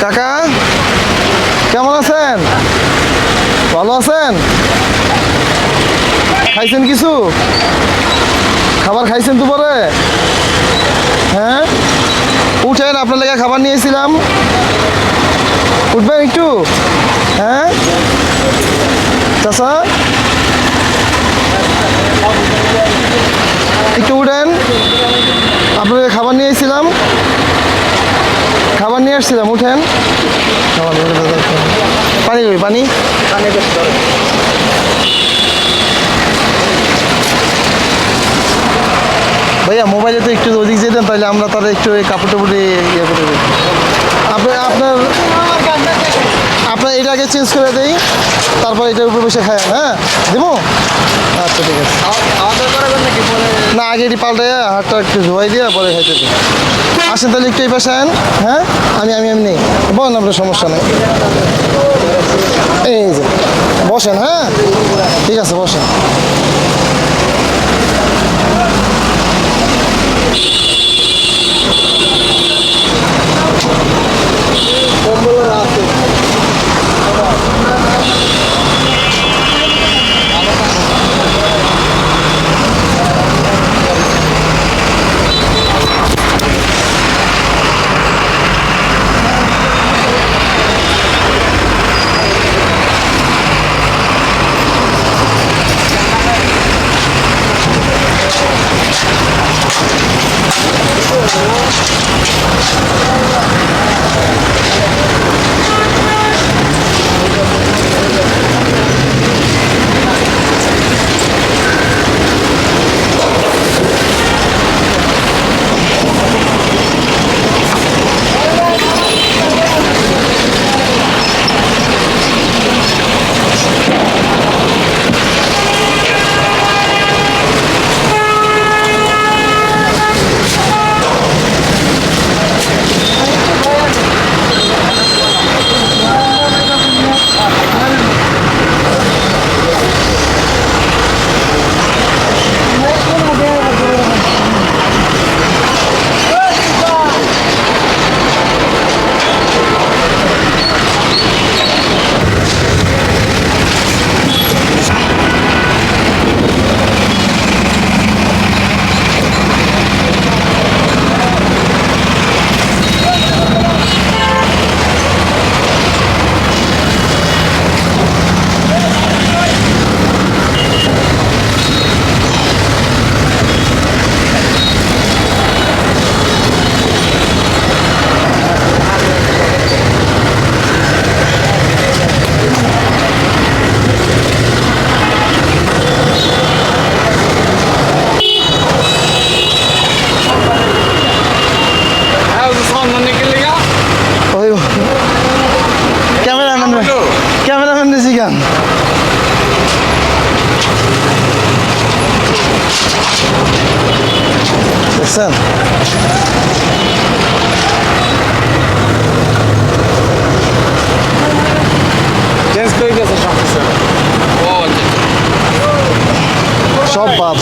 কাকা, কেমন আছেন? ভালো আছেন? খাইছেন কিছু? খাবার খাইছেন দুপুরে? হ্যাঁ? উঠেন, আপনার লেগে খাবার নিয়েছিলাম। উঠবেন একটু? হ্যাঁ? চাষা একটু উঠেন। আপনাকে খাবার নিয়ে এসেছিলাম। খাবার নিয়ে আসছিলাম উঠেন। পানি পানি? ভাইয়া, মোবাইলে তো একটু ওদিক যেতেন, তাহলে আমরা তাহলে একটু কাপড় টাপড় ইয়ে করে দিই আপনি আপনার আপনার এটা আগে চেঞ্জ করে দেই তারপর এটার উপরে বসে খায় হ্যাঁ? দেবো আচ্ছা ঠিক আছে। না আগে এটি পাল্টাই হাতটা একটু ধোয়াই দিয়ে পরে খাইতে দিই আসেন তাহলে একটু এই পাশে আন হ্যাঁ? আমি আমি এমনি বলেন আপনার সমস্যা নেই। এই যে বসেন হ্যাঁ? ঠিক আছে বসেন।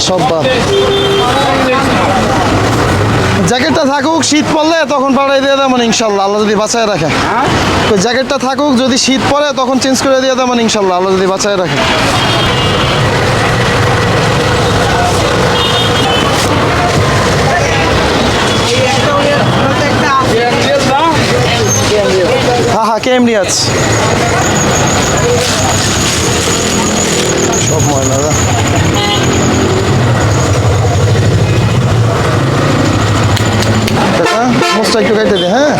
সব বাদ। জ্যাকেটটা থাকুক শীত পড়লে তখন পাঠাই দিয়ে দেবেন ইনশাল্লাহ আল্লাহ যদি বাঁচায় রাখে। হ্যাঁ? জ্যাকেটটা থাকুক যদি শীত পড়ে তখন চেঞ্জ করে দিয়ে দেবেন ইনশাল্লাহ আল্লাহ যদি বাঁচায় রাখে। হ্যাঁ হ্যাঁ কেমনি আছে। সব ময়লা হ্যাঁ?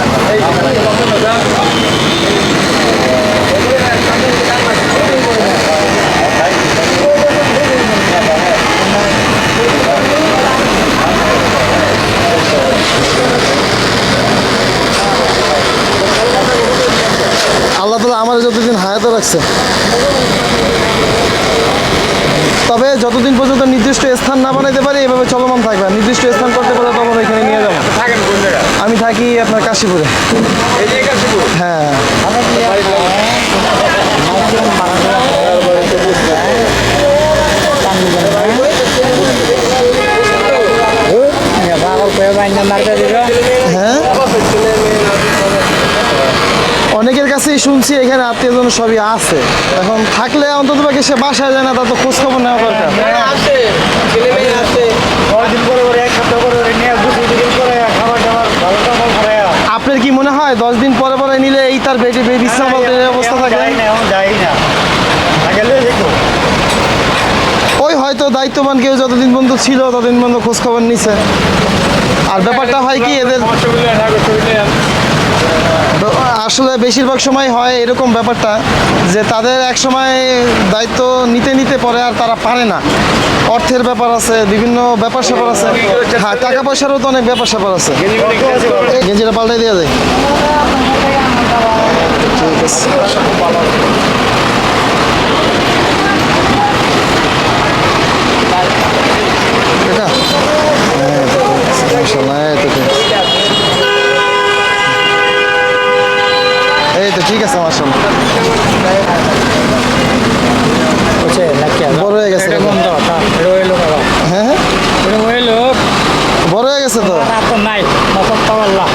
আল্লাহ তালা আমার যতদিন হায়াতে রাখছে। তবে যতদিন পর্যন্ত নির্দিষ্ট স্থান না বানাইতে পারি, এভাবে চলমান থাকবে নির্দিষ্ট স্থান থাকি আপনার কাশিপুরে? হ্যাঁ। হ্যাঁ? অনেকের কাছে শুনছি এখানে আত্মীয় জন সবই আছে। এখন থাকলে অন্তত পাখি সে বাসায় যায় না তা তো খোঁজ খবর নেওয়া দরকার। হ্যাঁ, আছে। পরে এক সপ্তাহ করে নিয়ে আপনার কি মনে হয় দশ দিন পরে পরে নিলে এই তার বেটি বেবি বলতে অবস্থা থাকে যাই না এখন যাই না গেলে দেখো ওই হয়তো দায়িত্ববান কেউ যতদিন বন্ধু ছিল ততদিন পর্যন্ত খোঁজখবর নিছে আর ব্যাপারটা হয় কি এদের আসলে বেশিরভাগ সময় হয় এরকম ব্যাপারটা যে তাদের এক সময় দায়িত্ব নিতে নিতে পরে আর তারা পারে না। অর্থের ব্যাপার আছে বিভিন্ন ব্যাপার স্যাপার আছে। হ্যাঁ টাকা পয়সারও তো অনেক ব্যাপার স্যাপার আছে। গেঞ্জিটা পাল্টাই দেওয়া যায় ঠিক আছে। হ্যাঁ, এই তো ঠিক। আছে মাশাআল্লাহ বড় হয়ে গেছে এটা বন্ধ এটা ওই লোক আবার হ্যাঁ হ্যাঁ এটা ওই লোক বড় হয়ে গেছে তো রাত নাই মতন তো আল্লাহ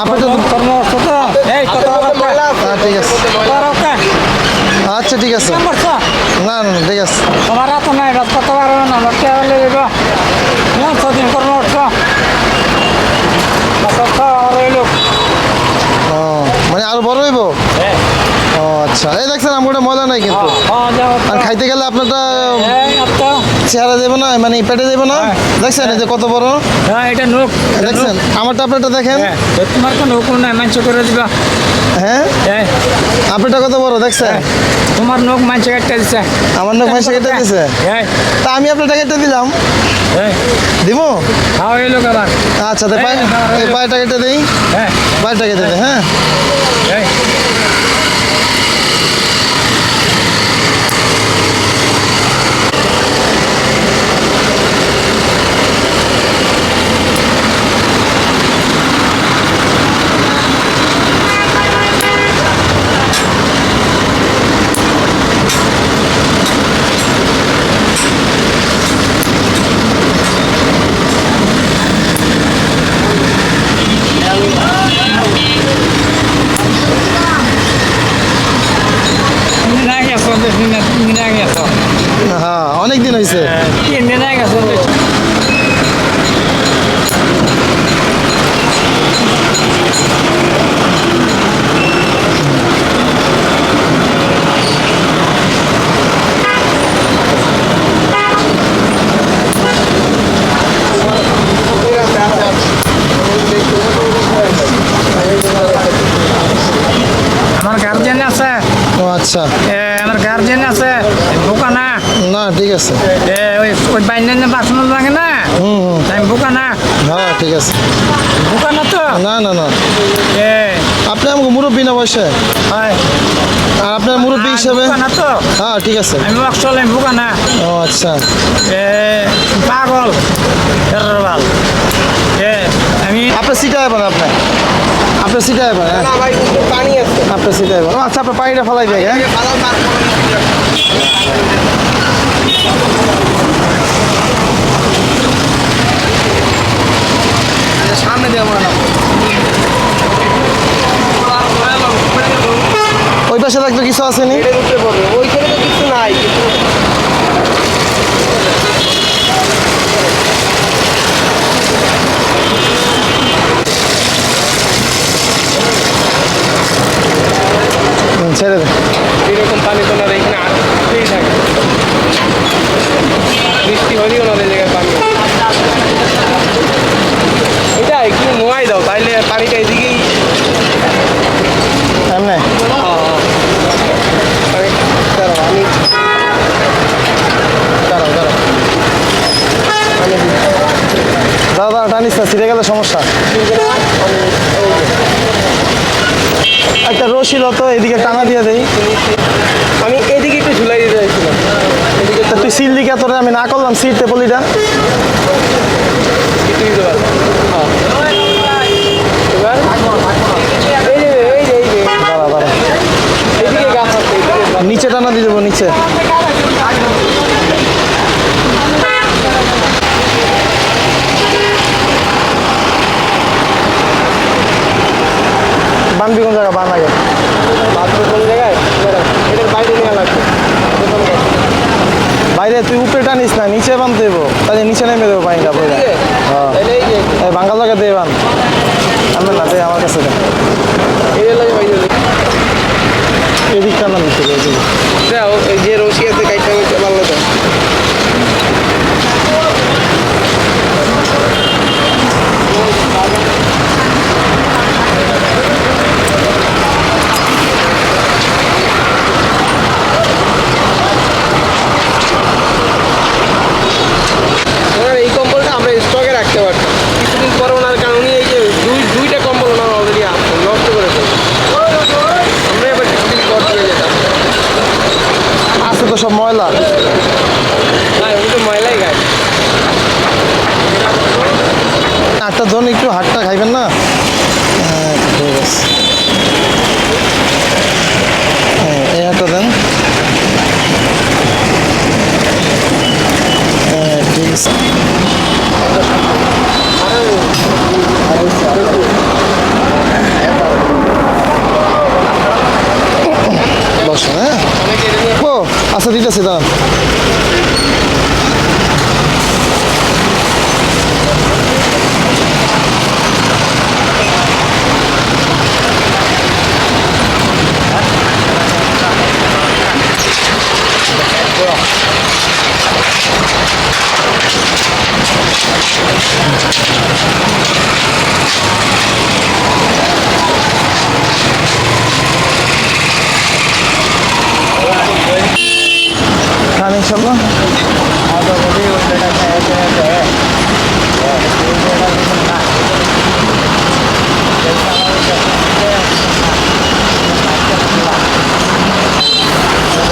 আপনি তো কর্ম অর্থ তো এই কত হ্যাঁ ঠিক আছে আচ্ছা ঠিক আছে না না না, ঠিক আছে তোমার হাত নাই রাত কত বার না লক্ষ্য হলে দিব দিন কর্ম অর্থ ওই লোক ও মানে আরও বড় হইব হ্যাঁ ও আচ্ছা এই দেখছেন আমগুলো মজা নাই কিন্তু হ্যাঁ যাও আর খাইতে গেলে আপনারটা এই আত্মা চেহারা মানে পেটে দেবো না? দেখছেন এই যে কত বড়? হ্যাঁ এটা নোক দেখছেন আমারটা আপনারটা দেখেন। হ্যাঁ তোমার কোনো হুকুম নাই মাংস করে দিবা। হ্যাঁ? হ্যাঁ। আপনারটা কত বড়? দেখছেন? তোমার নোক মাংস কাটতে দিছে। আমার লোক মাসে কেটে দিছে? হ্যাঁ। তা আমি আপনারটা কেটে দিলাম। হ্যাঁ। দিব? খাও এই লোক আবার। আচ্ছা তো পায়ে এই পায়েটা কেটে দিই। হ্যাঁ। পায়েটা কেটে দিই হ্যাঁ। venga, না ঠিক আছে। এ, ওই ওই বাইন্ডেন বাসন লাগে না? হুম তাই বোকা না হ্যাঁ ঠিক আছে। বোকা না তো? না না না। এ। আপনি আমাকে মুরব্বী না বয়সে? হয়। আর আপনার মুরব্বী হিসেবে? না তো। হ্যাঁ ঠিক আছে। আমি অক্সল আমি বোকা না ও আচ্ছা। এ পাগল এরবাল এ আমি আপনার সিটা এবার আপনার আপনার সিটা হ্যাঁ। না ভাই পানি আছে। আপনার সিটা ও আচ্ছা আপনার পানিটা ফেলাই দেয় হ্যাঁ। ওই পাশে থাকতো কিছু আসেনি ওইখানে কিছু নাই ছেড়ে দে এরকম পানি তো ওনার এখানে আসতেই থাকে বৃষ্টি হলেও ওনার এই জায়গায় পানি এটা একটু নোয়াই দাও তাইলে পানিটা এদিকেই এমনি পানি দাঁড়াও আমি দাঁড়াও দাঁড়াও দাদা দাদা টানিস না ছিঁড়ে গেলে সমস্যা। একটা রশি লত এদিকে টানা দিয়ে দেই। আমি এদিকে একটু ঝুলাই দিতে চাইছিলাম। তুই সিল দিকে তোরে আমি না করলাম সিটতে পলিটা একটু দিতে পারব এবার? এই যে এই যে এই যে। দাঁড়া দাঁড়া। এদিকে গাছ আছে এদিকে গাছ। নিচে টানা দিয়ে দেবো নিচে। বানবি কোন জায়গায় বান আগে বাইরে তুই উপরে টানিস না নিচে বান দেব তাহলে নিচে নেমে দেবো পানিটা বলে হ্যাঁ। বাঙ্গাল জায়গা দিয়ে বান। আমি না দেয় আমার কাছে এদিকটা না দিতে যে রসি আছে কাইটা তো সব ময়লা না ওই তো ময়লাই গাছ একটা জন একটু হাটটা খাইবেন না হ্যাঁ ঠিক আছে হ্যাঁ এই হাটটা দেন হ্যাঁ ঠিক আছে বসো হ্যাঁ অনেকে এটা নিয়ে ও আচ্ছা দিতেছি দাঁড়ান খান ইনশাল্লাহ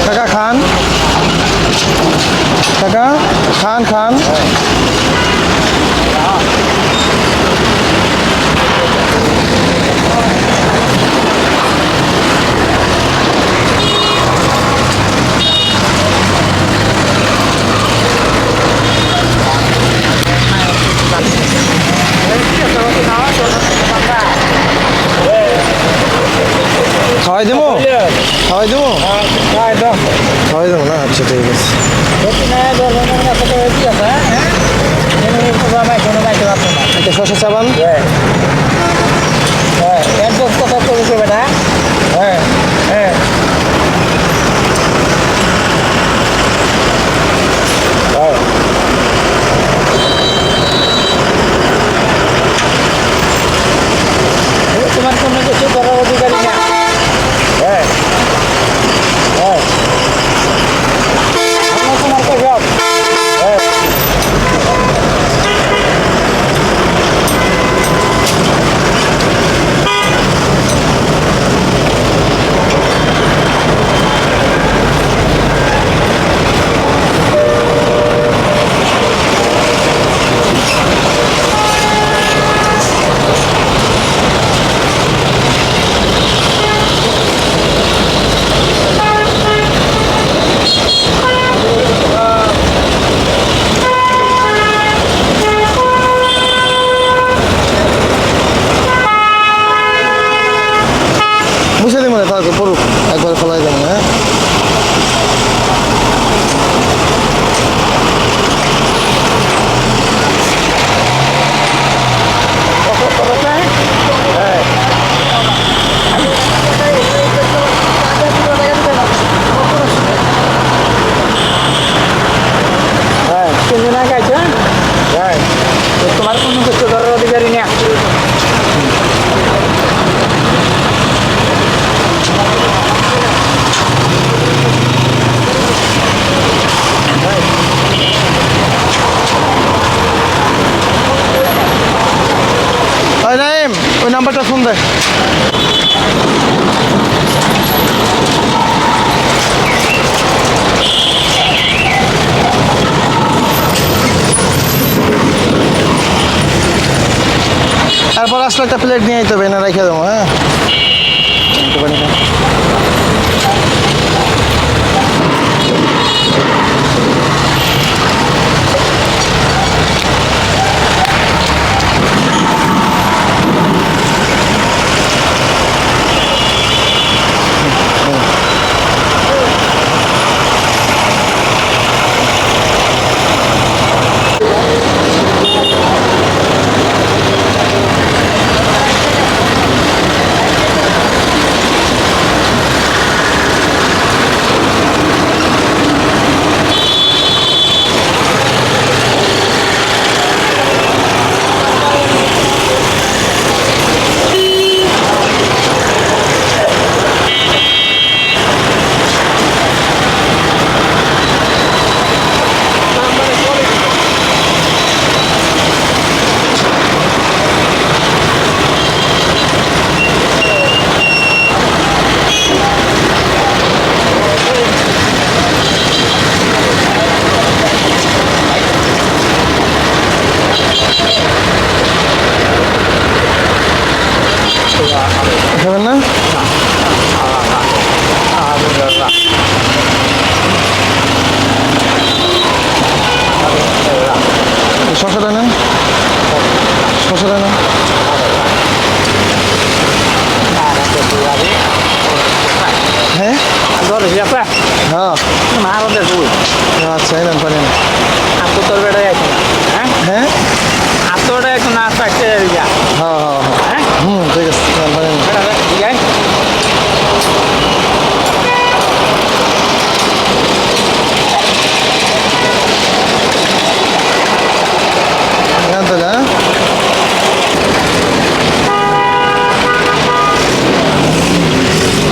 কাকা খান কাকা খান খান খাওয়াই দেবো খাওয়াই দেবো খাওয়াই দেবো না আচ্ছা ঠিক আছে একটা শশা চাবান ওই নাম্বারটা ফোন দেয়। তারপর আসলে একটা প্লেট নিয়ে যেতে হবে না রেখে দেবো হ্যাঁ? হ্যাঁ মারো দে তুই আচ্ছা পানি নেন। আপু তোর বেড়ে আছে না হ্যাঁ? হ্যাঁ আতরে একটু না থাকতে যা হ্যাঁ হ্যাঁ হ্যাঁ। হ্যাঁ? হুম ঠিক আছে যাই নেন। তাহলে হ্যাঁ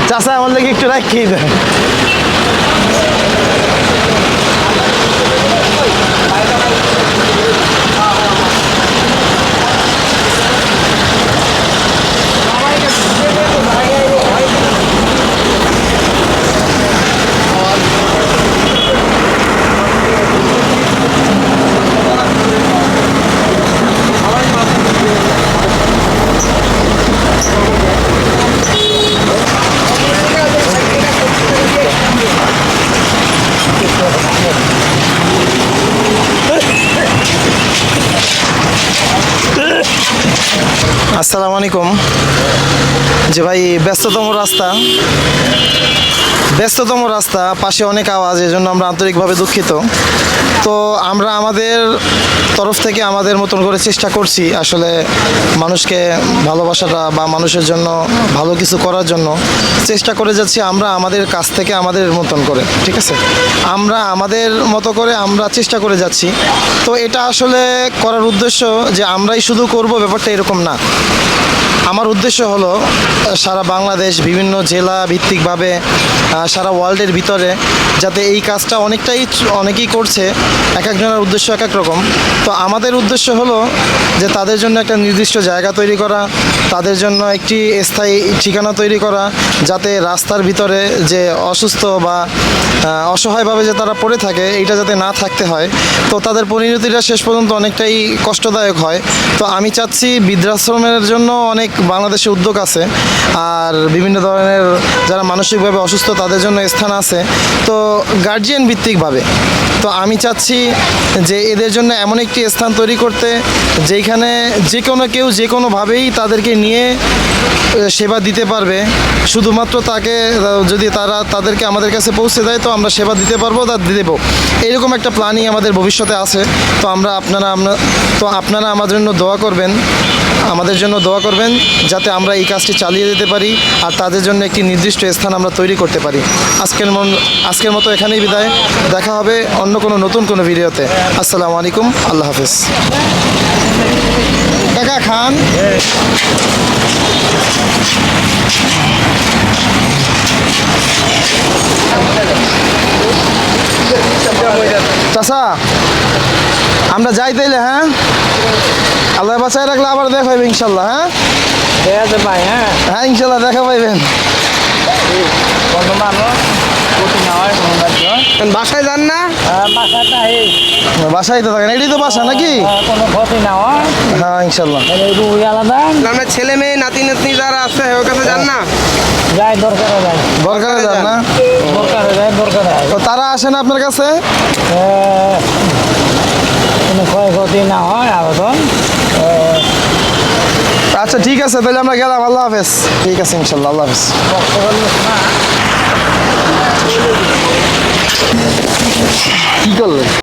চাষা আমার লেগে একটু রাখিয়ে দেন আসসালামু আলাইকুম। যে ভাই ব্যস্ততম রাস্তা। ব্যস্ততম রাস্তা পাশে অনেক আওয়াজ এজন্য আমরা আন্তরিকভাবে দুঃখিত। তো আমরা আমাদের তরফ থেকে আমাদের মতন করে চেষ্টা করছি আসলে মানুষকে ভালোবাসাটা বা মানুষের জন্য ভালো কিছু করার জন্য। চেষ্টা করে যাচ্ছি আমরা আমাদের কাছ থেকে আমাদের মতন করে, ঠিক আছে? আমরা আমাদের মতো করে আমরা চেষ্টা করে যাচ্ছি। তো এটা আসলে করার উদ্দেশ্য যে আমরাই শুধু করব ব্যাপারটা এরকম না। আমার উদ্দেশ্য হলো, সারা বাংলাদেশ, বিভিন্ন জেলা ভিত্তিকভাবে সারা ওয়ার্ল্ডের ভিতরে যাতে এই কাজটা অনেকটাই, অনেকেই করছে। এক একজনের উদ্দেশ্য এক এক রকম। তো আমাদের উদ্দেশ্য হলো যে তাদের জন্য একটা নির্দিষ্ট জায়গা তৈরি করা, তাদের জন্য একটি স্থায়ী ঠিকানা তৈরি করা, যাতে রাস্তার ভিতরে যে অসুস্থ বা অসহায়ভাবে যে তারা পড়ে থাকে, এইটা যাতে না থাকতে হয়। তো তাদের পরিণতিটা শেষ পর্যন্ত অনেকটাই কষ্টদায়ক হয়। তো আমি চাচ্ছি বৃদ্ধাশ্রমের জন্য অনেক বাংলাদেশে উদ্যোগ আছে, আর বিভিন্ন ধরনের যারা মানসিকভাবে অসুস্থ তাদের জন্য স্থান আছে। তো গার্জিয়ান ভিত্তিকভাবে। তো আমি চাচ্ছি যে এদের জন্য এমন একটি স্থান তৈরি করতে যেখানে যে কোনো কেউ যে কোনোভাবেই তাদেরকে নিয়ে সেবা দিতে পারবে। শুধুমাত্র তাকে যদি তারা তাদেরকে আমাদের কাছে পৌঁছে দেয়, তো আমরা সেবা দিতে পারব তা দেব। এইরকম একটা প্ল্যানিং আমাদের ভবিষ্যতে আছে। তো আমরা আপনারা, আমরা, তো আপনারা আমাদের জন্য দোয়া করবেন। আমাদের জন্য দোয়া করবেন যাতে আমরা এই কাজটি চালিয়ে যেতে পারি আর তাদের জন্য একটি নির্দিষ্ট স্থান আমরা তৈরি করতে পারি। আজকের মন, আজকের মতো এখানেই বিদায়। দেখা হবে অন্য কোনো নতুন কোনো ভিডিওতে। আসসালামু আলাইকুম। আল্লাহ হাফিজ। কাকা খান। চাষা আমরা যাই তাইলে হ্যাঁ? আল্লাহ বাসায় রাখলে আবার দেখা হবে ইনশাল্লাহ হ্যাঁ? ঠিক আছে ভাই হ্যাঁ। হ্যাঁ ইনশাল্লাহ দেখা পাইবেন। মানুষ হয় বাসায় যান না? এই বাসায় তো থাকেন এটাই তো বাসা নাকি? কোনো ক্ষতি না হয়। হ্যাঁ ইনশাল্লাহ। রুই আলাদা। আপনার ছেলে মেয়ে নাতি নাতনি যারা আছে ওর কাছে যান না? যাই দরকারে যান না? দরকারে যাই দরকারে যায় তো তারা আসে না আপনার কাছে? কোনো ক্ষয়ক্ষতি না হয় আবেদন আচ্ছা ঠিক আছে তাহলে আমরা গেলাম আল্লাহ হাফেজ। ঠিক আছে ইনশাল্লাহ আল্লাহ হাফেজ। কি করলেন